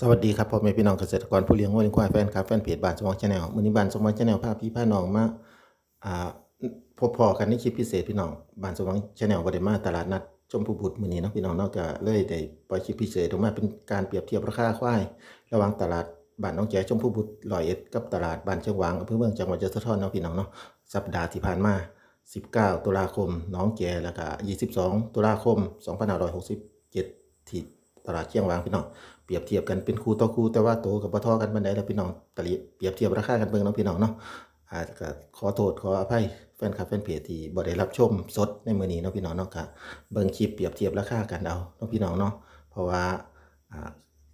สวัสดีครับพ่อแม่พี่น้องเกษตรกรผู้เลี้ยงวัวเลี้ยงควายแฟนครับแฟนเพจบ้านสมองชาแนลมือนี้บ้านสมองชาแนลพาพี่พาน้องมาอ่าพบพอกันในคลิปพิเศษพี่น้องบ้านสมองชาแนลบ่ได้มาตลาดนัดชมพูบุตรมือนี้เนาะพี่น้องเนากเลยได้ปล่อยคลิปพิเศษออกมาเป็นการเปรียบเทียบราคาควาย ระหว่างตลาดบ้านน้องแจ๋ชมพูบุตรร้อยเอ็ดกับตลาดบ้านเชียงหวางอำเภอเมืองจังหวัดยโสธรเนาะพี่น้องเนาะสัปดาห์ที่ผ่านมา 19 ตุลาคมน้องแก่แล้วก็22 ตุลาคม 2567ที่ ตลาดเชียงวางพี่น้องเปรียบเทียบกันเป็นคู่ต่อคู่แต่ว่าโตกับบ่ทอกันบันไดแล้วพี่น้องตลิเปรียบเทียบราคากันเบิ่งเนาะพี่น้องเนาะอาจก็ขอโทษขออภัยแฟนคลับแฟนเพจที่บ่ได้รับชมสดในมื้อนี้เนาะพี่น้องเนาะก็เบิ่งคลิปเปรียบเทียบราคากันเอาเนาะพี่น้องเนาะเพราะว่า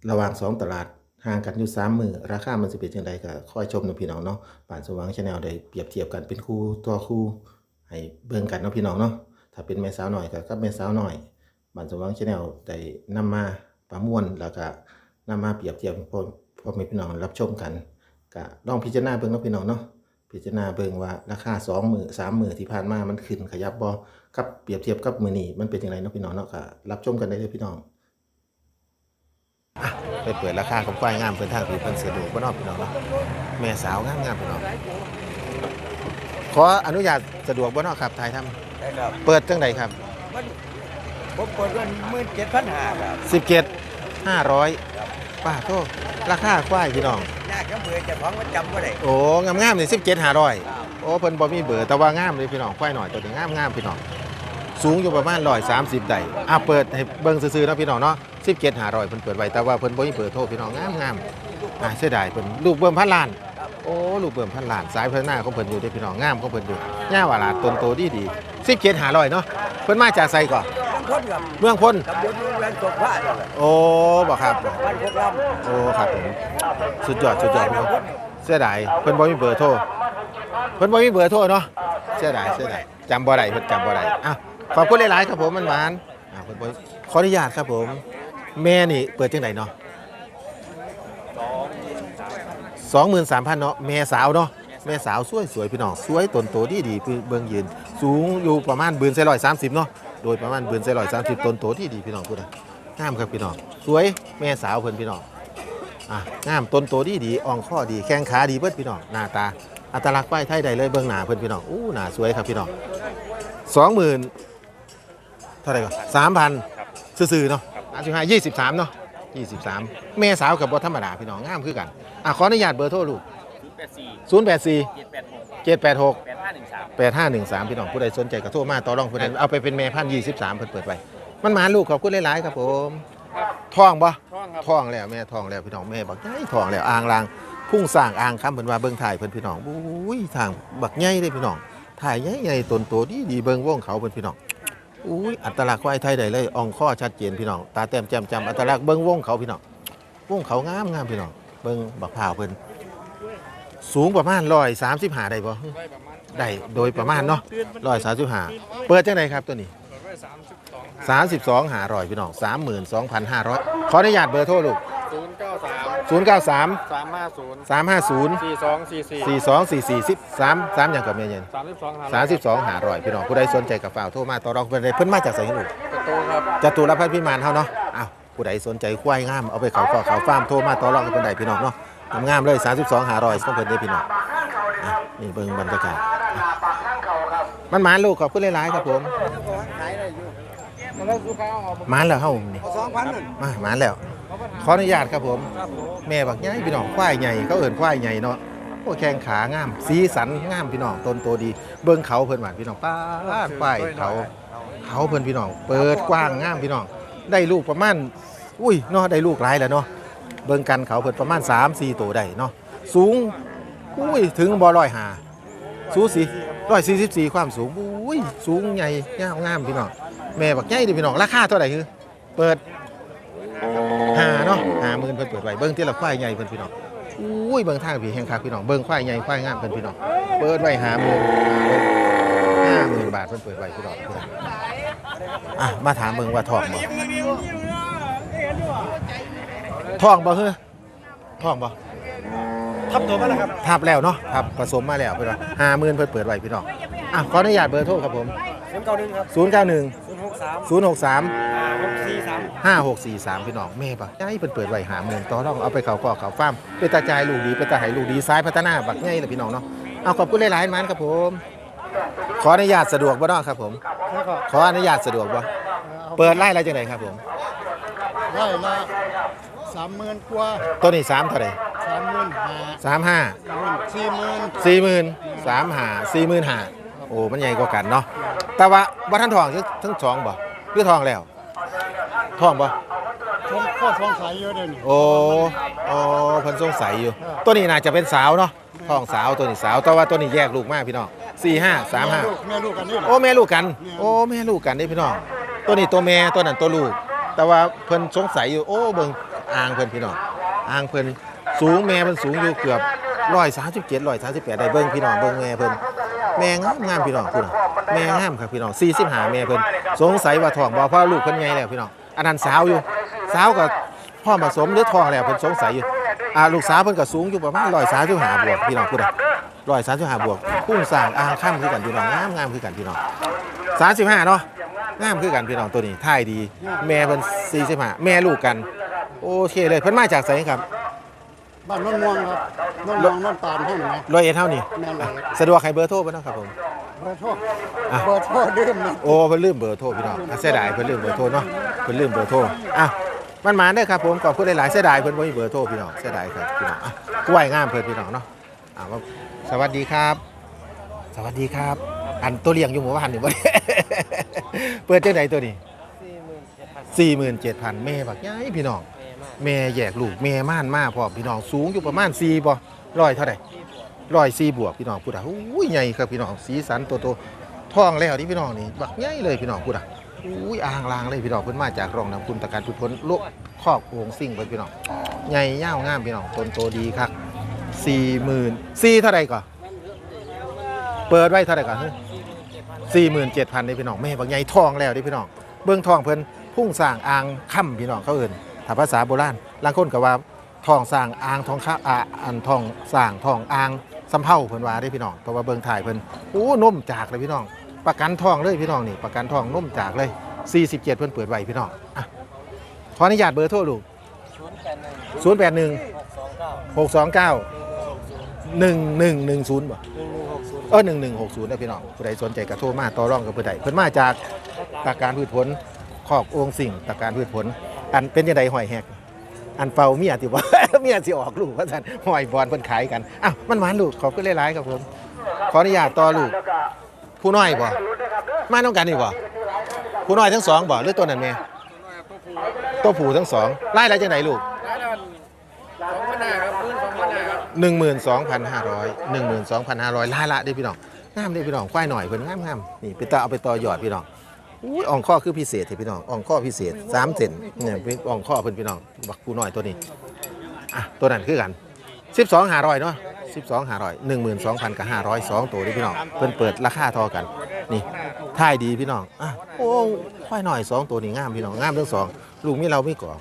ระหว่างสองตลาดห่างกันอยู่3มือราคามันสิเป็นจังไดก็ค่อยชมเนาะพี่น้องเนาะป่านสว่าง Channel ได้เปรียบเทียบกันเป็นคู่ต่อคู่ให้เบิ่งกันเนาะพี่น้องเนาะถ้าเป็นแม่สาวหน่อยก็กับแม่สาวหน่อยบ้านสว่างชาแนลได้นำมา ประมวลแล้วก็นำมาเปรียบเทียบให้พ่อพ่อแม่พี่น้องรับชมกันก็ลองพิจารณาเบิ่งเนาะพี่น้องเนาะพิจารณาเบิ่งว่าราคา2มื้อ3มื้อที่ผ่านมามันขึ้นขยับบ่กับเปรียบเทียบกับมื้อนี้มันเป็นจังไดเนาะพี่น้องเนาะก็รับชมกันได้เลยพี่น้องอะไปเปิดราคาของควายงามเพิ่นทางพี่เพิ่นสะดวกบ่เนาะพี่น้องเนาะแม่สาวงามๆพี่น้องขออนุญาตสะดวกบ่เนาะครับถ่ายทำได้ครับ เปิดจังไดครับมันผมเปิดเงินหมื่นเจ็ดพันห้าครับ สิบเจ็ด ห้าร้อยป้าโทษราคาควายพี่น้องยากก็เบื่อจะพ้องมันจำว่าได้โอ้งามงามๆนี่สิบเจ็ดห้าร้อยโอ้เพิ่นบ่มีเบอร์แต่ว่างามเลยพี่น้องควายหน่อยตัวนี้งามงามๆพี่น้องสูงอยู่ประมาณร้อยสามสิบได้อะเปิดให้เบิ่งซื่อๆเนาะพี่น้องเนาะสิบเจ็ดห้าร้อยเพิ่นเปิดไว้แต่ว่าเพิ่นบ่มีเบอร์โทรพี่น้องงามงามๆอะเสียดายเพิ่นลูกเบิ่มพันล้านโอ้ลูกเบิ่มพันล้านสายพัฒนาของเพิ่นอยู่เด้อพี่น้องงามของเพิ่นอยู่ย่าว่าลาดต้นโตดีดีสิบเจ็ดห้าร้อยเนาะเพิ่นมาจากไสก่อน ทั้งคนกับเมืองพ้นตำบลเมืองแรงตกพระนั่นแหละโอ้บ่ครับบ้านพวกลโอ้ครับผมสุดยอดสุดยอดครับเสียดายเพิ่นบ่มีเบอร์โทรเพิ่นบ่มีเบอร์โทรเนาะเสียดายเสียดายจำบ่ได้เพิ่นจำบ่ได้อ้าวขอบคุณหลายๆครับผมมันหวานอ้าวเพิ่นบ่ขออนุญาตครับผม แม่นี่เปิดจังไดเนาะ23,000เนาะแม่สาวเนาะแม่สาวสวยสวยพี่น้องสวยต้นโตดีดีๆเบิ่งยืน สูงอยู่ประมาณบืน130เนาะ โดยประมาณบืน130ต้นโตที่ดีพี่น้องพูดนะงามครับพี่น้องสวยแม่สาวเพิ่อนพี่น้องอะงามต้นโตดีดีอ่องข้อดีแข้งขาดีเบิดพี่น้องหน้าตาอัตลักษณ์ป้ายไทยใดเลยเบื้องหน้าเพิ่อนพี่น้องอู้หน้าสวยครับพี่น้องสองหมื่นเท่าไหร่ก่อนสามพันซื่อๆเนาะอันสิบห้ายี่สิบสามเนาะยี่สิบสามแม่สาวกับบอธรรมดาพี่น้องงามคือกันอะขออนุญาตเบอร์โทรลูก แปดสี่ศูนย์แปดสี่เจ็ดแปดหกเจ็ดแปดหกแปดห้าหนึ่งสามแปดห้าหนึ่งสามพี่น้องผู้ใดสนใจก็โทรมาต่อรองผู้ใดเอาไปเป็นแม่พันยี่สิบสามเพิ่นเปิดไว้มันหมาลูกขอบคุณหลายๆครับผมท้องบ่ช่องครับท้องแล้วแม่ท้องแล้วพี่น้องแม่บอกใหญ่ท้องแล้วอ่างลางพุ่งสร้างอ่างคำเพิ่นว่าเบิ่งถ่ายเพิ่นพี่น้องอุ้ยทางบักใหญ่เลยพี่น้องถ่ายใหญ่ๆต้นโตดีดีเบิ่งวงเขาเพิ่นพี่น้องอุ้ยอัตลักษณ์ควายไทยได้เลยอ่องข้อชัดเจนพี่น้องตาแต้มแจ่มจำอัตลักษณ์เบิ่งวงเขาพี่น้องวงเขางามงามพี่น้องเบิ่งบักพร้าวเพิ่น สูงประมาณ135ได้บ่ได้โดยประมาณเนาะ135เปิดจังไดครับตัวนี้32หาร้อยพี่น้อง32,500ขออนุญาตเบอร์โทรลูกศูนย์เก้าสาม093สามห้าศูนย์350สี่สองสี่สี่4244 3 3อย่างกับเมียเย็นสามสิบสอง32หาร้อยพี่น้องผู้ใดสนใจกับฝ่าวโทรมาต่อรองเพิ่นได้เพิ่นมาจากไสกันลูกประตูครับจตุรพัฒน์พิมานเฮาเนาะอ้าวผู้ใดสนใจควายงามเอาไปเขาขอเขาฟาร์มโทรมาต่อรองกับเพิ่นได้พี่น้องเนาะ งามๆเลย 32หาร้อยต้องเพิ่นได้พี่น้องอะนี่เบิ่งบรรยากาศอะมันหมานลูกขอบคุณหลายๆครับผมขายได้อยู่มาแล้วลูกค้าเอาหมานแล้วเฮานี่เอาสองพันนั่นมาหมานแล้ว ขออนุญาตครับผม แม่บักใหญ่พี่น้องควายใหญ่เขาเอิ้นควายใหญ่เนาะโอ้แข้งขางาม สีสันงามพี่น้องต้นโตดี เบิ่งเขาเพิ่นหวานพี่น้องป้าดควายเขาเขาเพิ่นพี่น้อง เปิดกว้างงามพี่น้อง ได้ลูกประมาณอุ้ยเนาะได้ลูกหลายแล้วเนาะเบิ่งกันเขาเพิ่นประมาณ 3 4 ตัวได้เนาะสูงอุ้ยถึงบ่ร้อยหาสูสีร้อยสี่สิบสี่ความสูงอุ้ยสูงใหญ่ยาวงามพี่น้องแม่บักใหญ่ดิพี่น้องราคาเท่าไหร่คือเปิดหาเนาะหาหมื่นเพิ่นเปิดไว้เบิ่งที่ละควายใหญ่เพิ่นพี่น้องอุ้ยเบิ่งทางผีแห่งคักพี่น้องเบิ่งควายใหญ่ควายงามเพิ่นพี่น้องเปิดไว้หาหมื่นห้าหมื่นบาทเพิ่นเปิดไว้พี่น้องพี่น้องอะมาถามเบิ่งว่าทองบ่ ทองบ่เฮ้อทองบ่ทับตัวมาแล้วครับทับแล้วเนาะทับผสมมาแล้วพี่น้องห้าหมื่นเพิ่นเปิดไว้พี่น้องอะขออนุญาตเบอร์โทรครับผมศูนย์เก้าหนึ่งครับ091สามศูนย์หกสามหกสี่สามห้าหกสี่สามพี่น้องแม่ปะย้ายเพิ่นเปิดไว้หาเมืองต่อรองเอาไปเขาก็เขาฟาร์มเป็นตาจายลูกดีเป็นตาไหลูกดีซ้ายพัฒนาบักง่ายเลยพี่น้องเนาะเอาขอบคุณหลายๆมันครับผม ขออนุญาตสะดวกบ่เนาะครับผมแล้วก็ขออนุญาตสะดวกบ่เปิดไล่อะไรจังไดครับผมได้ละ สามหมื่นกว่าตัวนี้สามเท่าไหร่สามหมื่นห้าสามห้าสี่หมื่นสี่หมื่นสามห้าสี่หมื่นห้าโอ้ มันใหญ่กว่ากันเนาะ แต่ว่าบ่ท่านทองทั้งทั้งสองบ่หรือทองแล้วทองบ่ชมข้อสงสัยเยอะเลยนี่โอ้โอ้เพิ่นสงสัยอยู่ ตัวนี้น่าจะเป็นสาวเนาะท้องสาวตัวนี้สาว แต่ว่าตัวนี้แยกลูกมากพี่น้องสี่ห้าสามห้าลูกแม่ลูกกันนี่เหรโอ้อแม่ลูกกัน โอ้แม่ลูกกันนี่พี่น้อง ตัวนี้ตัวแม่ตัวนั้นตัวลูก แต่ว่าเพิ่นสงสัยอยู่ โอ้เบิ่ง อ่างเพิ่นพี่น้องอ่างเพิ่นสูงแม่เพิ่นสูงอยู่เกือบร้อยสามสิบเจ็ดร้อยสามสิบแปดได้เบิ่งพี่น้องเบิ่งแม่เพิ่นแม่งามงามพี่น้องพี่น้องแม่งามครับพี่น้องสี่สิบห้าแม่เพิ่นสงสัยว่าท้องบ่เพราะลูกเพิ่นใหญ่แล้วพี่น้องอันนั้นสาวอยู่สาวก็พ่อผสมหรือท้องแล้วเพิ่นสงสัยอยู่อ่าลูกสาวเพิ่นก็สูงอยู่ประมาณร้อยสามสิบห้าบวกพี่น้องพูดอะร้อยสามสิบห้าบวกพุ่งสางอ่างข้ามคือกันพี่น้องงามงามคือกันพี่น้องสามสิบห้าเนาะงามคือกันพี่น้องตัวนี้ท่ายดี แม่เพิ่นสี่สิบห้าแม่ลูกกัน โอเคเลยเพิ่นมาจากไสครับบ้านน้องม่วงครับน้องม่วงน้องตาลเท่าไหร่ร้อยเอ็ดเท่านี้แม่นเลยสะดวกให้เบอร์โทรเพิ่นเนาะครับผมเบอร์โทรอะเบอร์โทรดื่มนะโอ้เพิ่นลืมเบอร์โทรพี่น้องอะเสียดายเพิ่นลืมเบอร์โทรเนาะเพิ่นลืมเบอร์โทรอะมันมาเด้อครับผมขอบคุณหลายๆเสียดายเพิ่นบ่มีเบอร์โทรพี่น้องเสียดายครับพี่น้องอะกล้วยงามเพิ่นพี่น้องเนาะอะว่าสวัสดีครับ สวัสดีครับ อันตัวเลี้ยงอยู่หมู่บ้านนี่บ่เปิดจังไดตัวนี้สี่หมื่นเจ็ดพัน47,000แม่บักใหญ่พี่น้อง แม่แยกลูกแม่ม่านมาพร้อมพี่น้องสูงอยู่ประมาณ4บ่ร้อยเท่าใดร้อยสี่บวกพี่น้องพูดอะอุ้ยใหญ่ครับพี่น้องสีสันโตโตท้องแล้วนี่พี่น้องนี่บักใหญ่เลยพี่น้องพูดอะอุ้ยอ่างลางเลยพี่น้องเพิ่นมาจากรองน้ำคุณตะการพุทพ้นโลกครอบวงสิ่งเพิ่นพี่น้องใหญ่ยางามพี่น้องต้นโตดีครับ40,000 4เท่าใดก่อนเปิดไว้เท่าใดก่อนสี่หมื่นเจ็ดพันนี่พี่น้องแม่บักใหญ่ทองแล้วนี่พี่น้องเบื้องทองเพิ่นพุ่งสร้างอ่างค่ำพี่น้องเขาเอิ้น ถ้าภาษาโบราณลางคนก็ว่าทองสร้างอ่างทองค่าอ่าอันทองสร้างทองอ่างสำเภาเพิ่นว่าได้พี่น้องเพราะว่าเบิ่งถ่ายเพิ่นโอ้นมจากเลยพี่น้อง ประกันทองเลยพี่น้องนี่ประกันทองนมจากเลย 47 เพิ่นเปิดไว้พี่น้องอะขออนุญาตเบอร์โทรลูกศูนย์แปดหนึ่ง081หกสองเก้า629 1110บ่หนึ่งหนึ่งศูนย์เออ1160นะพี่น้องผู้ใดสนใจก็โทรมาต่อรองกับผู้ใดเพิ่นมาจากตาการพืชผลคอกองค์สิ่งตาการพืชผล อันเป็นยังไงหอยแหก อันเฝ้าเมียที่ว่า เมียสิออกลูกว่าซั่นหอยบอลเพิ่นขายกันอ้าวมันหวานลูกขอบคุณหลายๆครับผม ขออนุญาตต่อลูก ผู้น้อยบ่มาต้องกันนี่บ่ผู้น้อยทั้งสองบ่หรือตัวนั้นแม่ตัวผู้ทั้งสองไล่อะไรจังไดลูกหนึ่งหมื่นสองพันห้าร้อยหนึ่งหมื่นสองพันห้าร้อยล่าละเด้พี่น้องงามเด้พี่น้องควายหน่อยเพิ่นงามงามนี่ไปต่อเอาไปต่อยอดพี่น้อง อุ้ยอ่องข้อคือพิเศษเถอะพี่น้องอ่องข้อพิเศษสามเซนเนี่ยอ่องข้อเพิ่นพี่น้องบักปูน้อยตัวนี้อะตัวนั้นคือกันสิบสองห้าร้อยเนาะสิบสองห้าร้อยหนึ่งหมื่นสองพันกับห้าร้อยสองตัวเด้อพี่น้องเพิ่นเปิดราคาทอกันนี่ท่ายดีพี่น้องอะโอ้ควายหน่อยสองตัวนี้งามพี่น้องงามทั้งสองลูกมีเราไม่ก่อ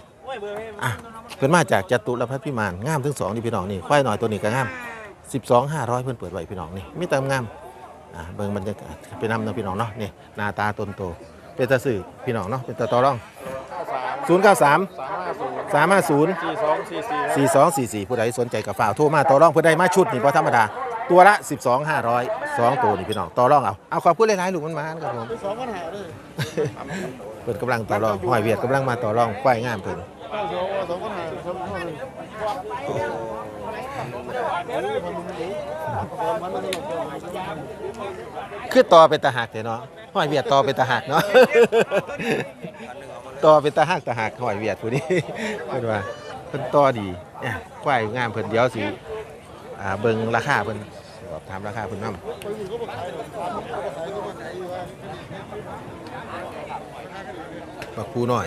อะเพิ่นมาจากจตุรพัฒน์พิมานงามทั้งสองนี่พี่น้องนี่ควายหน่อยตัวนี้ก็งาม12 500เพิ่นเปิดไว้พี่น้องนี่มีแต่งาม อะเบิ่งบรรยากาศไปนำนะพี่น้องเนาะนี่หน้าตาตนโตเป็นตาสื่อพี่น้องเนาะเป็นตาต่อรอง 093 สามห้าศูนย์350 สี่สองสี่สี่4244 ผู้ใดสนใจกับฝ่ากโทรมาต่อรองเพิ่นได้มาชุดนี่บ่ธรรมดา ตัวละ 12 500 2ตัวนี่พี่น้องต่อรองเอาเอาขอบคุณหลายๆลูกมันมานะครับผมสองปัญหาเลยเพิ่นกำลังต่อรองห้อยเวียดกำลังมาต่อรองควายงามเพิ่นเก้าสองสองปัญหาสองปัญหา คือต่อเป็นตาหักเถอะเนาะหอยเวียดต่อเป็นตาหักเนาะต่อเป็นตาหักตาหักหอยเวียดผู้นี้เพิ่นว่าเพิ่นต่อดีเนี่ยควายงามเพิ่นเดียวสิอ่าเบิ่งราคาเพิ่นสอบถามราคาเพิ่นนำบักผู้น้อย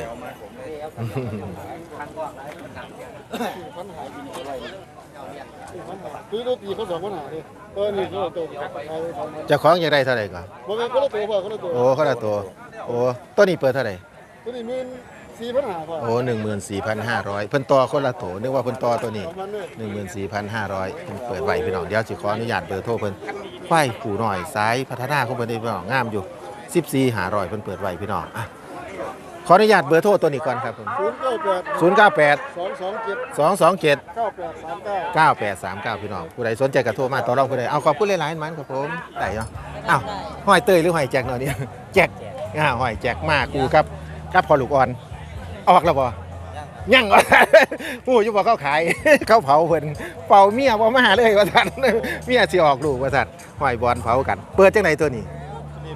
คือตัวตีเขาสองปัญหาเลยเออนี่เขาตัวเขาเจ้าของอยากได้เท่าไหร่ก่อนบอกเป็นคนละตัวพ่อคนละตัวโอ้เขาละตัว โอ้ตัวนี้เปิดเท่าไหร่ตัวนี้มีสี่ปัญหาพ่อโอ้14,500เพิ่นต่อคนละตัวนึกว่าเพิ่นต่อตัวนี้ประมาณนี้14,500เพิ่นเปิดไว้พี่น้องเดี๋ยวสิขออนุญาตเบอร์โทรเพิ่นควายผูหน่อยซ้ายพัฒนาของเพิ่นได้พี่น้องงามอยู่14 500เพิ่นเปิดไว้พี่น้องอะ ขออนุญาตเบอร์โทรตัวนี้ก่อนครับผมศูนย์เก้าแปด098 สองสองเจ็ด227 เก้าแปดสามเก้า 9839 พี่น้องผู้ใดสนใจก็โทรมาต่อรองผู้ใดเอาขอบคุณหลายๆมันครับผมได้เนาะอ้าวห้อยเตยหรือห้อยแจ็คเนาะเนี่ยแจ็คอ่าห้อยแจ็คมากูครับครับพอลูกอ่อน ออกแล้วบ่ยังวะผู้อยู่บ่เขาขาย เขาเผาเพิ่นเป่าเมียบ่มาเลยว่าท่านเมียสิออกลูกว่าท่านห้อยบอลเผากัน เปิดจังไดตัวนี้นี่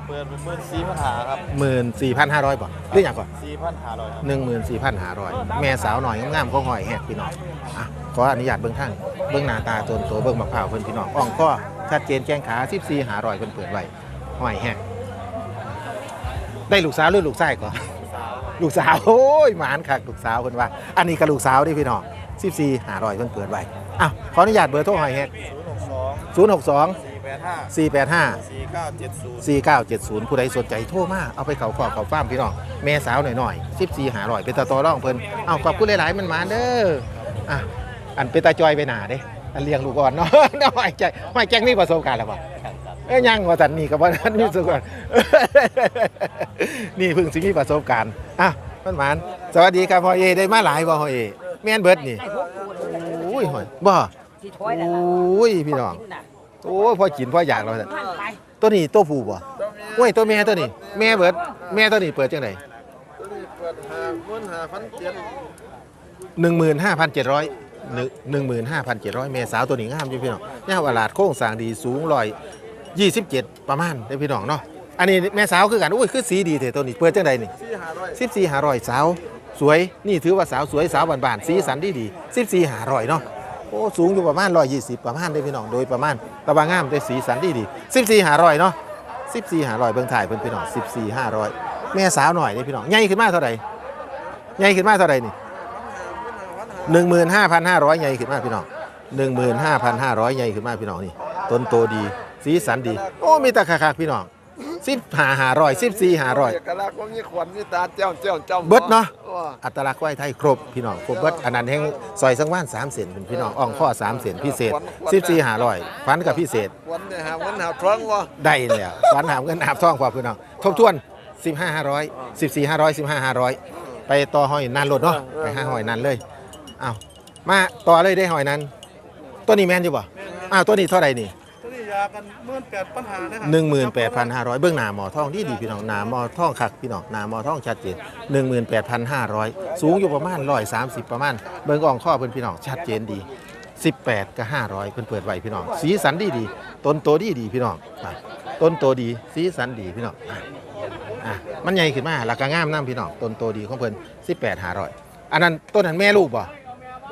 เปิดเป็นหมื่นสี่พันหาครับ14,500บ่หรือหยังก่อนสี่พันหาร้อย14,500แม่สาวหน่อยงามๆเขาห้อยแฮกพี่น้องอะขออนุญาตเบิ่งทางเบิ่งหน้าตาตนโตเบิ่งมะพร้าวเพิ่นพี่น้องอ่องข้อชัดเจนแข้งขา14,500เพิ่นเปิดไว้ห้อยแฮกได้ลูกสาวหรือลูกชายก่อนลูกสาวโอ้ยหมานคักลูกสาวเพิ่นว่า อันนี้ก็ลูกสาวเดิพี่น้อง14,500เพิ่นเปิดไว้อะขออนุญาตเบอร์โทรห้อยแฮกศูนย์หกสอง 062สี่แปดห้า485สี่เก้าเจ็ดศูนย์4970ผู้ใดสนใจโทรมาเอาไปเขาขอบเขาฟ้าร์มพี่น้องแม่สาวหน่อยๆ14หาร่อยเป็นตาตอร่องเพิ่นเอาขอบคุณหลายๆมันมาเด้ออะอันเป็นตาจอยไปหนาเด้อันเลี้ยงลูกอ่อนเนาะน้อยใจไม่แจ้งมีประสบการณ์แล้วบ่เอ้ยยังว่าสันนี่กับว่านั้นมีประสบการณ์นี่เพิ่งสิมีประสบการณ์อะมันหมานสวัสดีครับพ่อเอได้มาหลายบ่พ่อเอแม่นเบิดนี่โอ้ยหอยบ่ที่ถ้วยนั่นล่ะโอ้ยพี่น้อง โอ้ยพ่อกินพ่ออยากเราซั่นท่านไปตัวนี้ตัวผู้บ่โอ้ยตัวแม่ตัวนี้แม่เบิดแม่ตัวนี้เปิดจังไดตัวนี้เปิดหาหมื่นหาพันเจ็ดหนึ่งหมื่นห้าพันเจ็ดร้อยหนึ่งหนึ่งหมื่นห้าพันเจ็ดร้อยแม่สาวตัวนี้งามอยู่พี่น้องเนี่ยาวลาดโค้งสร้างดีสูงร้อยยี่สิบเจ็ดประมาณได้อพี่น้องเนาะอันนี้แม่สาวคือกันอุ้ยคือสีดีเถอะตัวนี้เปิดจังไดนี่สี่หาร้อยสิบสี่หาร้อยสาวสวยนี่ถือว่าสาวสวยสาวบานๆสีสันดีดีสิบสี่หาร้อยเนาะ โอ้สูงอยู่ประมาณร้อยยี่สิบประมาณได้พี่น้องโดยประมาณตะบางงามได้สีสันดีดีสิบสี่หาร้อยเนาะสิบสี่หาร้อยเบิ่งถ่ายเพิ่นพี่น้องสิบสี่ห้าร้อยแม่สาวหน่อยได้พี่น้องใหญ่ขึ้นมาเท่าไหร่ใหญ่ขึ้นมาเท่าไหร่นี่หนึ่งหมื่นห้าพันห้าร้อยใหญ่ขึ้นมาพี่น้องหนึ่งหมื่นห้าพันห้าร้อยใหญ่ขึ้นมาพี่น้องนี่ต้นโตดีสีสันดี โอ้มีตะคักพี่น้อง สิบหาหารอยสิบสี่หารอย เอกลักษณ์ว่ามีขวัญมีตาเจ้าเจ้าเจ้าเบิดเนาะ ว่อัตลักษณ์ไหว้ไทยครบพี่น้องครบเบิดอันนั้นแห่งซอยสังว่านสามเซนเป็นพี่น้องอ่องข้อสามเซนพิเศษสิบสี่หารอยฟันกับพิเศษขวัญเนี่ยหาเงินหาทองว่าได้เลยอะฟันหามเงินหาบท่องกว่าพี่น้องทบทวนสิบห้าห้าร้อยสิบสี่ห้าร้อยสิบห้าห้าร้อยไปต่อหอยนานรถเนาะไปห้าหอยนานเลยอ้าวมาต่อเลยได้หอยนั้นตัวนี้แม่นอยู่ป่ะอ้าวตัวนี้เท่าไหร่นี่ กันหมื่นแปดปัญหานะครัหนึ่งหมื่นแปดพันห้าร้อยเบื้องหน้าหมอทองที่ดีพี่น้องหน้าหมอทองคักพี่น้องหน้าหมอทองชัดเจนหนึ่งหมื่นแปดพันห้าร้อยสูงอยู่ประมาณร้อยสามสิบประมาณเบื้องอ่องข้อเพื่อนพี่น้องชัดเจนดีสิบแปดกับห้าร้อยเพื่อนเปิดไว้พี่น้อง สีสันดีดีต้นโตดีดีพี่น้องอะต้นโตดีสีสันดีพี่น้องอะอะมันใหญ่ขึ้นมาหลักกงามน้ำพี่น้องต้นโตดีของเพื่อนสิบแปดห้าร้อยอันนั้นต้นนั้นแม่ลูกบ่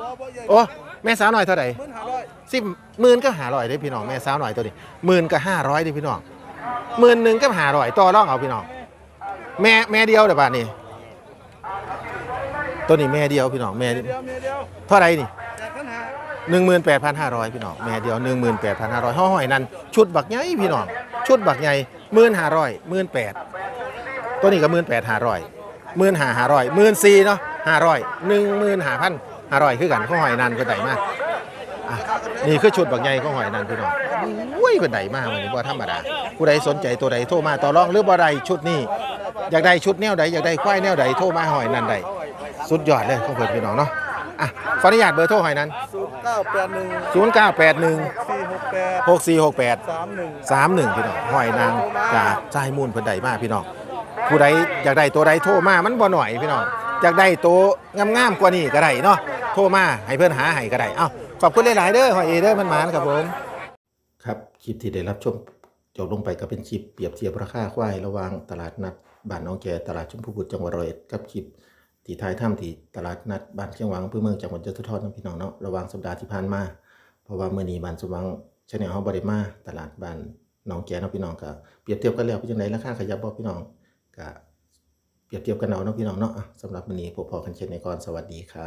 บ่บ่ใหญ่โอ้แม่สาวหน่อยเท่าไหร่หมื่นหาร้อย สิบหมื่นก็หาร้อยได้พี่น้องแม่สาวหน่อยตัวนี้หมื่นก็ห้าร้อยได้พี่น้องหมื่นหนึ่งก็หาร้อยต่อรองเอาพี่น้องแม่แม่เดียวเดี๋ยวบาทนี่ตัวนี้แม่เดียวพี่น้องแม่เดียวเท่าไรนี่หนึ่งหมื่นแปดพันห้าร้อยพี่น้องแม่เดียวหนึ่งหมื่นแปดพันห้าร้อยห่อหอยนั่นชุดบักใหญ่พี่น้องชุดบักใหญ่หมื่นห้าร้อยหมื่นแปดตัวนี้ก็หมื่นแปดห้าร้อยหมื่นห้าห้าร้อยหมื่นสี่เนาะห้าร้อยหนึ่งหมื่นห้าพันห้าร้อยคือกันข้อหอยนั่นก็ได้มาก นี่คือชุดบักใหญ่ของหอยนันพี่น้องอุ้ยเป็นใดมากวันนี้บ่ธรรมดาผู้ใดสนใจตัวใดโทรมาต่อรองหรือบ่ได้ชุดนี้อยากได้ชุดแนวใดอยากได้ควายแนวใดโทรมาหอยนันได้สุดยอดเลยของเพิ่นพี่น้องเนาะอะขออนุญาตเบอร์โทรหอยนันศูนย์เก้าแปดหนึ่ง0981สี่หกแปด6468สามหนึ่ง31พี่น้องหอยนางจากใจายมูลเพิ่นใดมากพี่น้องผู้ใดอยากได้ตัวใดโทรมามันบ่หน่อยพี่น้องอยากได้ตัวงามๆกว่านี้ก็ได้เนาะโทรมาให้เพิ่นหาให้ก็ได้เอ้า ขอบคุณหลาย ๆ เด้อหอยเอเด้อมันหมานครับผม ครับคลิปที่ได้รับชมจบลงไปก็เป็นคลิปเปรียบเทียบราคาควายระหว่างตลาดนัดบ้านน้องแกตลาดชมพูบุตรจังหวัดร้อยเอ็ดกับคลิปที่ท้ายถ้ำที่ตลาดนัดบ้านเชียงหวังอำเภอเมืองจังหวัดยะโสธรนะพี่น้องเนาะระหว่างสัปดาห์ที่ผ่านมาเพราะว่าเมื่อนี้บ้านสมหวังชาแนลเฮาบ่ได้มาตลาดบ้านน้องแกเนาะพี่น้องก็เปรียบเทียบกันแล้วเป็นจังไดราคาขยับบ่พี่น้องก็เปรียบเทียบกันเอาเนาะพี่น้องเนาะสำหรับมื้อนี้พบพอกันเช่นในก่อนสวัสดีครับ